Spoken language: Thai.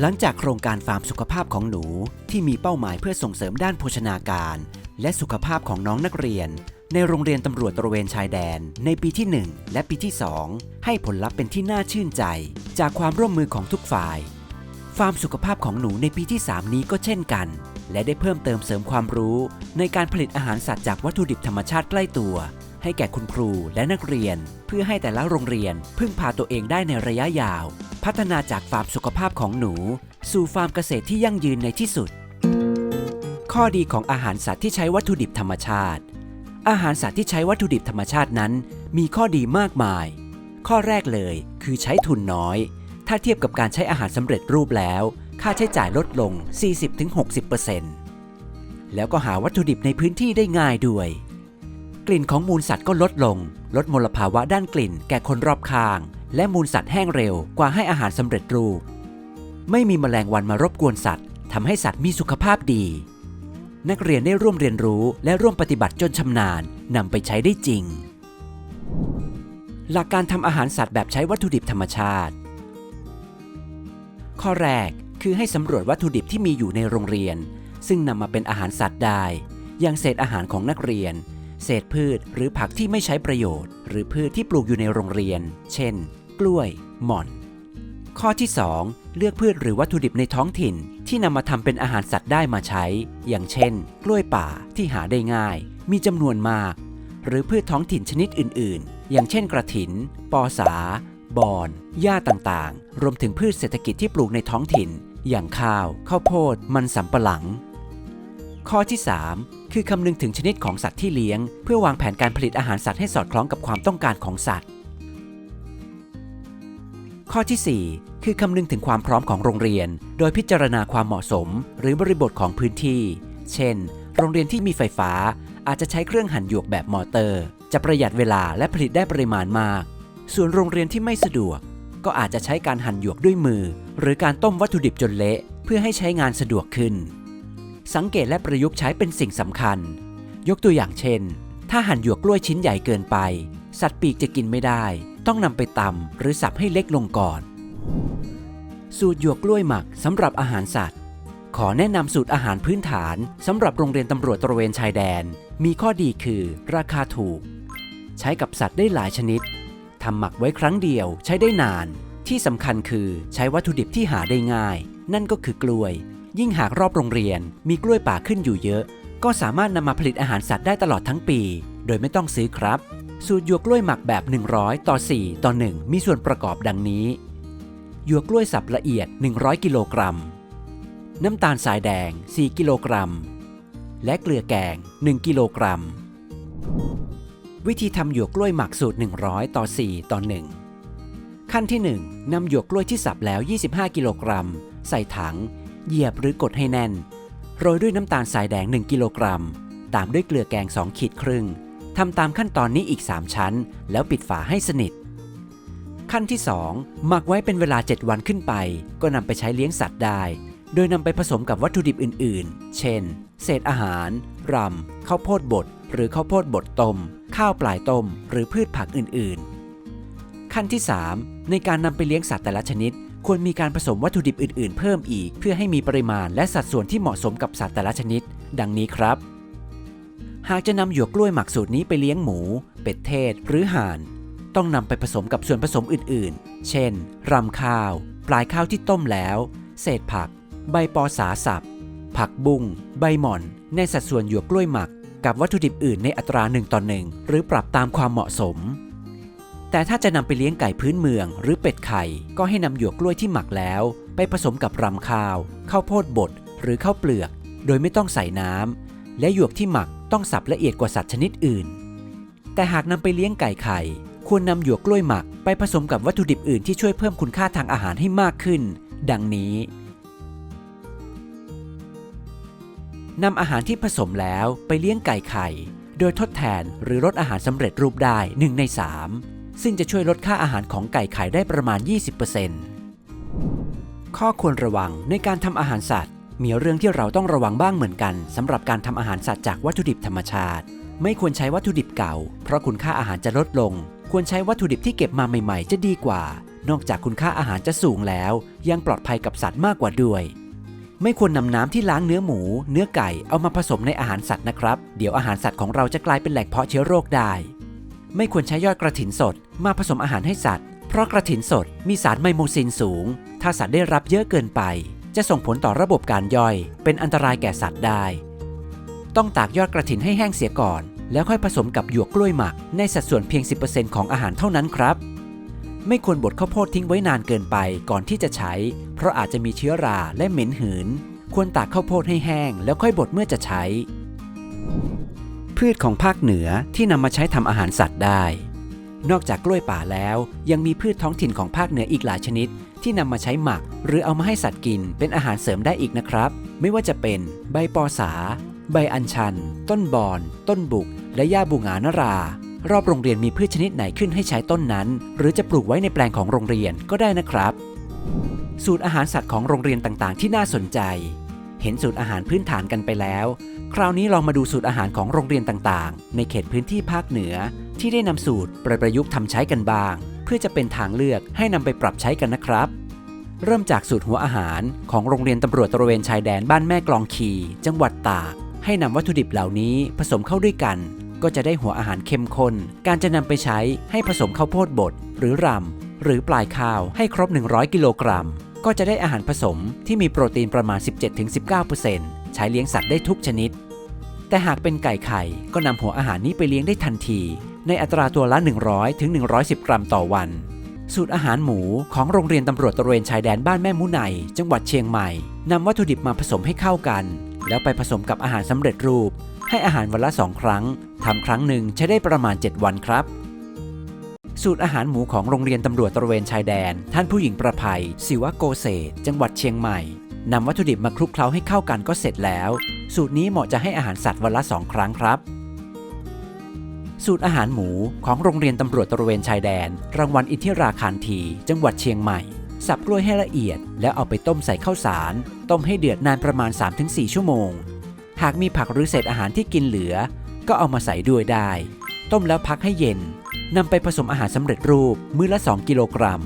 หลังจากโครงการฟาร์มสุขภาพของหนูที่มีเป้าหมายเพื่อส่งเสริมด้านโภชนาการ และสุขภาพของน้องนักเรียน ในโรงเรียนตำรวจตระเวนชายแดน ในปีที่ 1 และปีที่ 2 ให้ผลลัพธ์เป็นที่น่าชื่นใจ จากความร่วมมือของทุกฝ่าย ฟาร์มสุขภาพของหนูในปีที่ 3 นี้ก็เช่นกัน และได้เพิ่มเติมเสริมความรู้ ในการผลิตอาหารสัตว์จากวัตถุดิบธรรมชาติใกล้ตัว ให้แก่คุณครูและนักเรียน เพื่อให้แต่ละโรงเรียนพึ่งพาตัวเองได้ในระยะยาว พัฒนาจากฟาร์มสุขภาพของหนู สู่ฟาร์มเกษตรที่ยั่งยืนในที่สุด ข้อดีของอาหารสัตว์ที่ใช้วัตถุดิบธรรมชาติ อาหารสัตว์ที่ใช้วัตถุดิบธรรมชาตินั้น มีข้อดีมากมาย ข้อแรกเลยคือใช้ทุนน้อย ถ้าเทียบกับการใช้อาหารสำเร็จรูปแล้ว ค่าใช้จ่ายลดลง 40-60%แล้วก็หาวัตถุดิบในพื้นที่ได้ง่ายด้วย กลิ่นของมูลสัตว์ก็ลดลง ลดมลภาวะด้านกลิ่นแก่คนรอบข้าง และมูลสัตว์แห้งเร็วกว่าให้อาหารสำเร็จรูป ไม่มีแมลงวันมารบกวนสัตว์ทำให้สัตว์มีสุขภาพดี นักเรียนได้ร่วมเรียนรู้และร่วมปฏิบัติจนชำนาญนำไปใช้ได้จริง หลักการทำอาหารสัตว์แบบใช้วัตถุดิบธรรมชาติ ข้อแรกคือให้สำรวจวัตถุดิบที่มีอยู่ในโรงเรียน ซึ่งนำมาเป็นอาหารสัตว์ได้ อย่างเศษอาหารของนักเรียน เศษพืชหรือผักที่ไม่ใช้ประโยชน์ หรือพืชที่ปลูกอยู่ในโรงเรียน เช่น กล้วย หม่อน ข้อที่ 2 เลือกพืชหรือวัตถุดิบในท้องถิ่น ที่นำมาทำเป็นอาหารสัตว์ได้มาใช้ อย่างเช่น กล้วยป่าที่หาได้ง่าย มีจำนวนมาก หรือพืชท้องถิ่นชนิดอื่น ๆ อย่างเช่น กระถิน ปอสา บอนหญ้าต่างๆ รวมถึงพืชเศรษฐกิจที่ปลูกในท้องถิ่น อย่างข้าว ข้าวโพด มันสำปะหลัง ข้อที่ 3 คือคำนึงถึงชนิดของสัตว์ที่เลี้ยง เพื่อวางแผนการผลิตอาหารสัตว์ให้สอดคล้องกับความต้องการของสัตว์ ข้อที่ 4 คือคำนึงถึงความพร้อมของโรงเรียน โดยพิจารณาความเหมาะสม หรือบริบทของพื้นที่ เช่น โรงเรียนที่มีไฟฟ้า อาจจะใช้เครื่องหั่นหยวกแบบมอเตอร์ จะประหยัดเวลาและผลิตได้ปริมาณมาก ส่วนโรงเรียนที่ไม่สะดวก ก็อาจจะใช้การหั่นหยวกด้วยมือ หรือการต้มวัตถุดิบจนเละ เพื่อให้ใช้งานสะดวกขึ้น สังเกตและประยุกต์ใช้เป็นสิ่งสำคัญ ยกตัวอย่างเช่น ถ้าหั่นหยวกกล้วยชิ้นใหญ่เกินไป สัตว์ปีกจะกินไม่ได้ ต้องนำไปตำหรือสับให้เล็กลงก่อน สูตรหยวกกล้วยหมักสำหรับอาหารสัตว์ ขอแนะนำสูตรอาหารพื้นฐานสำหรับโรงเรียนตำรวจตระเวนชายแดน มีข้อดีคือ ราคาถูก ใช้กับสัตว์ได้หลายชนิดทำหมักไว้ครั้งเดียวใช้ได้นาน ที่สำคัญคือใช้วัตถุดิบที่หาได้ง่าย นั่นก็คือกล้วย ยิ่งหากรอบโรงเรียนมีกล้วยป่าขึ้นอยู่เยอะ ก็สามารถนำมาผลิตอาหารสัตว์ได้ตลอดทั้งปี โดยไม่ต้องซื้อครับ สูตรหยวกกล้วยหมักแบบ 100 ต่อ 4 ต่อ 1 มีส่วนประกอบดังนี้ หยวกกล้วยสับละเอียด 100 กิโลกรัม น้ำตาลสายแดง 4 กิโลกรัม และเกลือแกง 1 กิโลกรัม วิธีทำหยวกกล้วยหมักสูตร 100 ต่อ 4 ต่อ 1 ขั้นที่ 1 นำหยวกกล้วยที่สับแล้ว 25 กิโลกรัม ใส่ถัง เหยียบหรือกดให้แน่น โรยด้วยน้ำตาลสายแดง 1 กิโลกรัม ตามด้วยเกลือแกง 2 ขีดครึ่ง ทำตามขั้นตอนนี้อีก 3 ชั้น แล้วปิดฝาให้สนิท ขั้นที่ 2 หมักไว้เป็นเวลา 7 วันขึ้นไป ก็นำไปใช้เลี้ยงสัตว์ได้ โดยนำไปผสมกับวัตถุดิบอื่น ๆ เช่น เศษอาหาร รำข้าวโพดบด หรือข้าวโพดบดต้ม ข้าวปลายต้ม หรือพืชผักอื่น ๆ ขั้นที่ 3 ในการนำไปเลี้ยงสัตว์แต่ละชนิด ควรมีการผสมวัตถุดิบอื่น ๆ เพิ่มอีก เพื่อให้มีปริมาณและสัดส่วนที่เหมาะสมกับสัตว์แต่ละชนิด ดังนี้ครับ หากจะนำหยวกกล้วยหมักสูตรนี้ไปเลี้ยงหมู เป็ดเทศหรือห่าน ต้องนำไปผสมกับส่วนผสมอื่นๆ เช่น รำข้าว ปลายข้าวที่ต้มแล้ว เศษผัก ใบปอสาสับ ผักบุ้ง ใบหม่อน ในสัดส่วนหยวกกล้วยหมัก กับวัตถุดิบอื่นในอัตรา1ต่อ1หรือปรับตามความเหมาะสม แต่ถ้าจะนำไปเลี้ยงไก่พื้นเมืองหรือเป็ดไข่ ก็ให้นำหยวกกล้วยที่หมักแล้ว ไปผสมกับรำข้าว ข้าวโพดบดหรือข้าวเปลือก โดยไม่ต้องใส่น้ำ และหยวกที่หมักต้องสับละเอียดกว่าสัตว์ชนิดอื่น แต่หากนำไปเลี้ยงไก่ไข่ ควรนำหยวกกล้วยหมักไปผสมกับวัตถุดิบอื่นที่ช่วยเพิ่มคุณค่าทางอาหารให้มากขึ้น ดังนี้นำอาหารที่ผสมแล้วไปเลี้ยงไก่ไข่ โดยทดแทนหรือลดอาหารสำเร็จรูปได้1ใน 3 ซึ่งจะช่วยลดค่าอาหารของไก่ไข่ได้ประมาณ 20%ข้อควรระวังในการทำอาหารสัตว์ มีเรื่องที่เราต้องระวังบ้างเหมือนกันสำหรับการทำอาหารสัตว์จากวัตถุดิบธรรมชาติ ไม่ควรใช้วัตถุดิบเก่า เพราะคุณค่าอาหารจะลดลง ควรใช้วัตถุดิบที่เก็บมาใหม่ๆ จะดีกว่า นอกจากคุณค่าอาหารจะสูงแล้ว ยังปลอดภัยกับสัตว์มากกว่าด้วย ไม่ควรนำน้ำที่ล้างเนื้อหมู เนื้อไก่เอามาผสมในอาหารสัตว์นะครับ เดี๋ยวอาหารสัตว์ของเราจะกลายเป็นแหล่งเพาะเชื้อโรคได้ ไม่ควรใช้ยอดกระถินสด มาผสมอาหารให้สัตว์ เพราะกระถินสดมีสารไมโมซินสูง ถ้าสัตว์ได้รับเยอะเกินไป จะส่งผลต่อระบบการย่อย เป็นอันตรายแก่สัตว์ได้ ต้องตากยอดกระถินให้แห้งเสียก่อน แล้วค่อยผสมกับหยวกกล้วยหมัก ในสัดส่วนเพียง 10%ของอาหารเท่านั้นครับ ไม่ควรบดข้าวโพดทิ้งไว้นานเกินไปก่อนที่จะใช้ เพราะอาจจะมีเชื้อราและเหม็นหืน ควรตากข้าวโพดให้แห้ง แล้วค่อยบดเมื่อจะใช้ พืชของภาคเหนือที่นำมาใช้ทำอาหารสัตว์ได้นอกจากกล้วยป่าแล้วยังมีพืชท้องถิ่นของภาคเหนืออีกหลายชนิด ที่นำมาใช้หมัก หรือเอามาให้สัตว์กินเป็นอาหารเสริมได้อีกนะครับ ไม่ว่าจะเป็นใบปอสา ใบอัญชัน ต้นบอน ต้นบุก และหญ้าบูงานรารอบโรงเรียนมีพืชชนิดไหนขึ้นให้ใช้ต้นนั้น หรือจะปลูกไว้ในแปลงของโรงเรียนก็ได้นะครับ สูตรอาหารสัตว์ของโรงเรียนต่างๆ ที่น่าสนใจ เห็นสูตรอาหารพื้นฐานกันไปแล้ว คราวนี้ลองมาดูสูตรอาหารของโรงเรียนต่างๆ ในเขตพื้นที่ภาคเหนือ ที่ได้นำสูตรไปประยุกต์ทำใช้กันบ้าง เพื่อจะเป็นทางเลือกให้นำไปปรับใช้กันนะครับ เริ่มจากสูตรหัวอาหารของโรงเรียนตำรวจตระเวนชายแดนบ้านแม่กลองคีจังหวัดตาก ให้นำวัตถุดิบเหล่านี้ผสมเข้าด้วยกัน ก็จะได้หัวอาหารเข้มข้น การจะนำไปใช้ให้ผสมข้าวโพดบดหรือรำหรือปลายข้าวให้ครบ 100 กิโลกรัม ก็จะได้อาหารผสมที่มีโปรตีนประมาณ 17-19%ใช้เลี้ยงสัตว์ได้ทุกชนิด แต่หากเป็นไก่ไข่ก็นำหัวอาหารนี้ไปเลี้ยงได้ทันที ในอัตราตัวละ 100 ถึง 110 กรัมต่อวัน สูตรอาหารหมูของโรงเรียนตำรวจตระเวนชายแดนบ้านแม่มุไนจังหวัดเชียงใหม่นำวัตถุดิบมาผสมให้เข้ากัน แล้วไปผสมกับอาหารสำเร็จรูป ให้อาหารวันละ2ครั้งทำครั้งหนึ่งใช้ได้ประมาณ 7 วันครับสูตรอาหารหมูของโรงเรียนตำรวจตระเวนชายแดน ท่านผู้หญิงประภัย ศิวะโกเศษจังหวัดเชียงใหม่ นำวัตถุดิบมาคลุกเคล้าให้เข้ากันก็เสร็จแล้ว สูตรนี้เหมาะจะให้อาหารสัตว์วันละ 2 ครั้งครับ สูตรอาหารหมูของโรงเรียนตำรวจตระเวนชายแดน รางวัลอินทิราคารที จังหวัดเชียงใหม่ สับกล้วยให้ละเอียด แล้วเอาไปต้มใส่ข้าวสาร ต้มให้เดือดนานประมาณ 3-4 ชั่วโมง หากมีผักหรือเศษอาหารที่กินเหลือ ก็เอามาใส่ด้วยได้ ต้มแล้วพักให้เย็นนำไปผสมอาหารสำเร็จรูปมื้อละ 2 กิโลกรัม